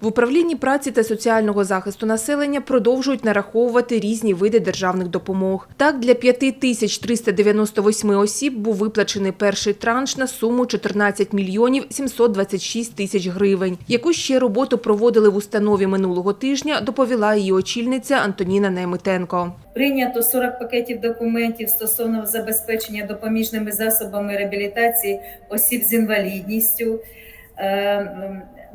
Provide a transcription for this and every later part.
В управлінні праці та соціального захисту населення продовжують нараховувати різні види державних допомог. Так, для 5398 осіб був виплачений перший транш на суму 14 мільйонів 726 тисяч гривень. Яку ще роботу проводили в установі минулого тижня, доповіла її очільниця Антоніна Наймитенко. Прийнято 40 пакетів документів стосовно забезпечення допоміжними засобами реабілітації осіб з інвалідністю.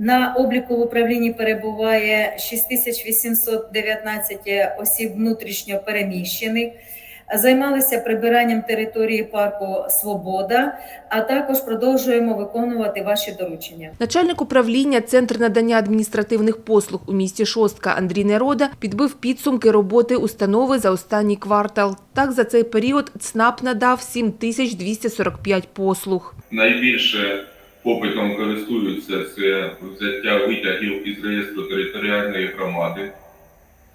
На обліку в управлінні перебуває 6819 осіб внутрішньо переміщених. Займалися прибиранням території парку Свобода, а також продовжуємо виконувати ваші доручення. Начальник управління Центр надання адміністративних послуг у місті Шостка Андрій Нерода підбив підсумки роботи установи за останній квартал. Так, за цей період ЦНАП надав 7245 послуг. Найбільше попитом користуються це взяття витягів із реєстру територіальної громади,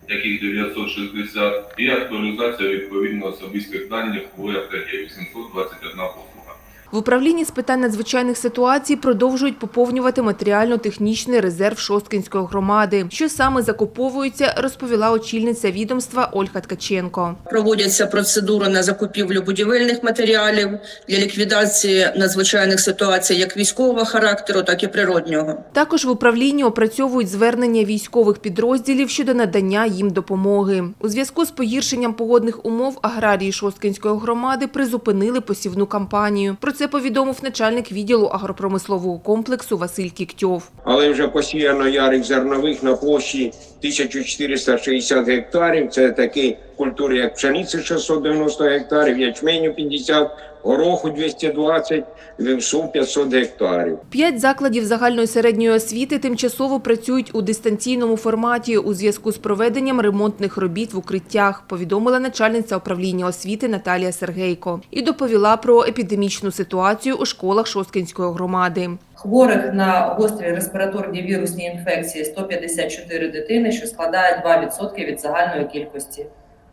яких 960, і актуалізація відповідно особистих даних в РТГ 821 послуга. В управлінні з питань надзвичайних ситуацій продовжують поповнювати матеріально-технічний резерв Шосткинської громади. Що саме закуповується, розповіла очільниця відомства Ольга Ткаченко. Проводяться процедури на закупівлю будівельних матеріалів для ліквідації надзвичайних ситуацій як військового характеру, так і природнього. Також в управлінні опрацьовують звернення військових підрозділів щодо надання їм допомоги. У зв'язку з погіршенням погодних умов аграрії Шосткинської громади призупинили посівну кампанію. Про це повідомив начальник відділу агропромислового комплексу Василь Кіктьов. але вже посіяно ярих зернових на площі 1460 гектарів. Це такі культури, як пшениця 690 гектарів, ячменю 50, гороху 220, вівсу 500 гектарів. П'ять закладів загальної середньої освіти тимчасово працюють у дистанційному форматі у зв'язку з проведенням ремонтних робіт в укриттях, повідомила начальниця управління освіти Наталія Сергейко і доповіла про епідемічну ситуацію у школах Шосткинської громади. Хворих на гострі респіраторні вірусні інфекції 154 дитини, що складає 2% від загальної кількості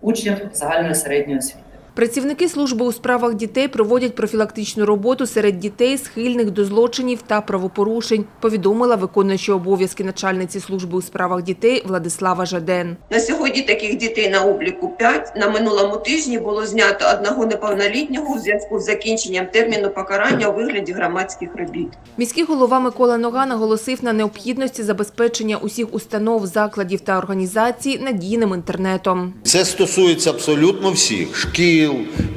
учнів загальної середньої освіти. Працівники служби у справах дітей проводять профілактичну роботу серед дітей, схильних до злочинів та правопорушень, повідомила виконуюча обов'язки начальниці служби у справах дітей Владислава Жаден. На сьогодні таких дітей на обліку 5. На минулому тижні було знято одного неповнолітнього у зв'язку з закінченням терміну покарання у вигляді громадських робіт. Міський голова Микола Нога наголосив на необхідності забезпечення усіх установ, закладів та організацій надійним інтернетом. Це стосується абсолютно всіх шкіл,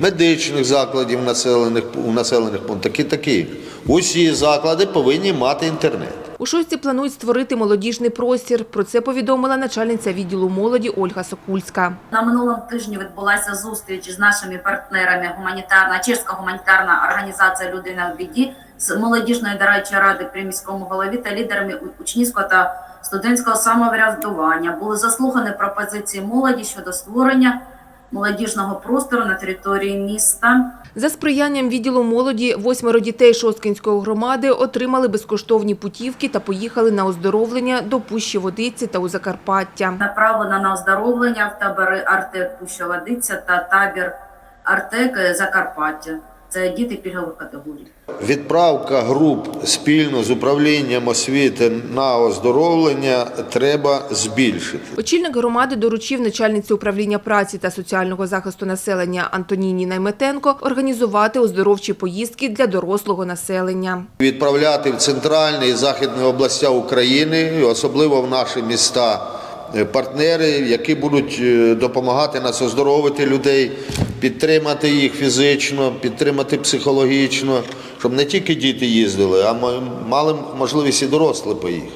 медичних закладів населених у населених пунктах і таких. Усі заклади повинні мати інтернет. У шості планують створити молодіжний простір. Про це повідомила начальниця відділу молоді Ольга Сокульська. На минулому тижні відбулася зустріч з нашими партнерами гуманітарна чеська гуманітарна організація Людина в біді з молодіжної дорадчої ради при міському голові та лідерами учнівського та студентського самоврядування. Були заслухані пропозиції молоді щодо створення молодіжного простору на території міста. За сприянням відділу молоді восьмеро дітей Шосткинської громади отримали безкоштовні путівки та поїхали на оздоровлення до Пущі Водиці та у Закарпаття. Направлено на оздоровлення в табори Артек Пуща-Водиця та табір Артек Закарпаття. Це діти пільгових категорій. Відправка груп спільно з управлінням освіти на оздоровлення треба збільшити. Очільник громади доручив начальниці управління праці та соціального захисту населення Антоніні Найметенко організувати оздоровчі поїздки для дорослого населення. Відправляти в центральні і західні області України, особливо в наші міста. е, Партнери, які будуть е, допомагати нас оздоровити людей, підтримати їх фізично, підтримати психологічно, щоб не тільки діти їздили, а мали можливість і дорослі поїхати.